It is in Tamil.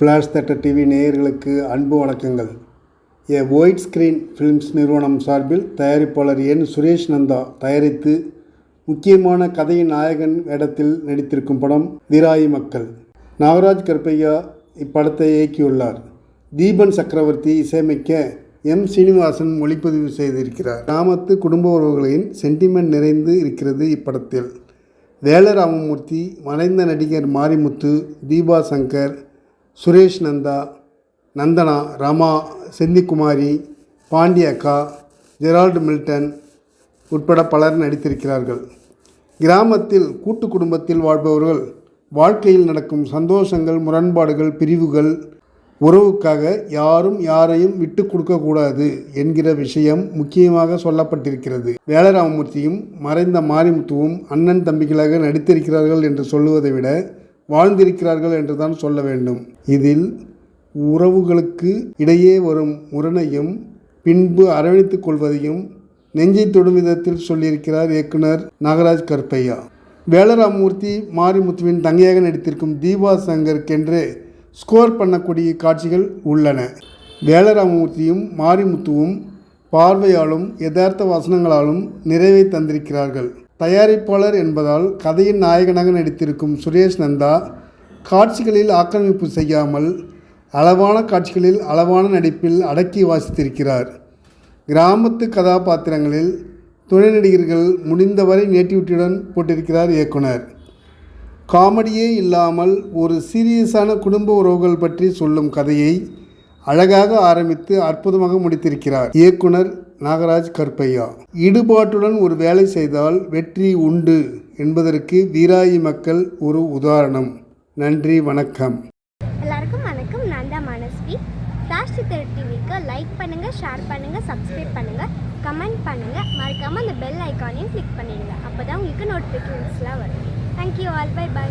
ஃப்ளாஷ் தட்டர் டிவி நேயர்களுக்கு அன்பு வணக்கங்கள். ஏ ஒயிட் ஸ்கிரீன் ஃபிலிம்ஸ் நிறுவனம் சார்பில் தயாரிப்பாளர் என் சுரேஷ் நந்தா தயாரித்து முக்கியமான கதையின் நாயகன் வேடத்தில் நடித்திருக்கும் படம் வீராயி மக்கள் நாகராஜ் கருப்பையா இப்படத்தை இயக்கியுள்ளார். தீபன் சக்கரவர்த்தி இசையமைக்க எம் சீனிவாசன் ஒளிப்பதிவு செய்திருக்கிறார். கிராமத்து குடும்ப உறவுகளின் சென்டிமெண்ட் நிறைந்து இருக்கிறது இப்படத்தில். வேலராமமூர்த்தி மறைந்த நடிகர் மாரிமுத்து தீபா சங்கர் சுரேஷ் நந்தா நந்தனா ரமா செந்திக்குமாரி பாண்டி அக்கா ஜெரால்டு மில்டன் உட்பட பலர் நடித்திருக்கிறார்கள். கிராமத்தில் கூட்டு குடும்பத்தில் வாழ்பவர்கள் வாழ்க்கையில் நடக்கும் சந்தோஷங்கள் முரண்பாடுகள் பிரிவுகள் உறவுக்காக யாரும் யாரையும் விட்டு கொடுக்கக்கூடாது என்கிற விஷயம் முக்கியமாக சொல்லப்பட்டிருக்கிறது. வேலராமமூர்த்தியும் மறைந்த மாரிமுத்துவும் அண்ணன் தம்பிகளாக நடித்திருக்கிறார்கள் என்று சொல்லுவதை விட வாழ்ந்திருக்கிறார்கள் என்று தான் சொல்ல வேண்டும். இதில் உறவுகளுக்கு இடையே வரும் முரணையும் பின்பு அரவணைத்துக் கொள்வதையும் நெஞ்சை தொடும் விதத்தில் சொல்லியிருக்கிறார் இயக்குனர் நாகராஜ் கற்பையா வேலராமூர்த்தி மாரிமுத்துவின் தங்கையாக நடித்திருக்கும் தீபா சங்கருக்கென்று ஸ்கோர் பண்ணக்கூடிய காட்சிகள் உள்ளன. வேலராமமூர்த்தியும் மாரிமுத்துவும் பார்வையாலும் யதார்த்த வசனங்களாலும் நிறைவை தந்திருக்கிறார்கள். தயாரிப்பாளர் என்பதால் கதையின் நாயகனாக நடித்திருக்கும் சுரேஷ் நந்தா காட்சிகளில் ஆக்கிரமிப்பு செய்யாமல் அளவான காட்சிகளில் அளவான நடிப்பில் அடக்கி வாசித்திருக்கிறார். கிராமத்து கதாபாத்திரங்களில் துணை நடிகர்கள் முடிந்தவரை நேட்டிவிட்டியுடன் போட்டிருக்கிறார் இயக்குனர். காமெடியே இல்லாமல் ஒரு சீரியஸான குடும்ப உறவுகள் பற்றி சொல்லும் கதையை அழகாக ஆரம்பித்து அற்புதமாக முடித்திருக்கிறார் இயக்குனர் நாகராஜ் கற்பையா ஈடுபாட்டுடன் ஒரு வேலை செய்தால் வெற்றி உண்டு என்பதற்கு வீராயி மக்கள் ஒரு உதாரணம். நன்றி வணக்கம். எல்லாருக்கும் வணக்கம். நான் தான் மனஸ்வி. ஃப்ளாஷ் சித்தர் டிவிக்கு லைக் பண்ணுங்கள் ஷேர் பண்ணுங்கள் சப்ஸ்கிரைப் பண்ணுங்கள் கமெண்ட் பண்ணுங்கள் மறக்காமல் அந்த பெல் ஐக்கானையும் கிளிக் பண்ணிடுங்க. அப்போ தான் உங்களுக்கு நோட்டிஃபிகேஷன்ஸ்லாம் வரும். Thank you all by by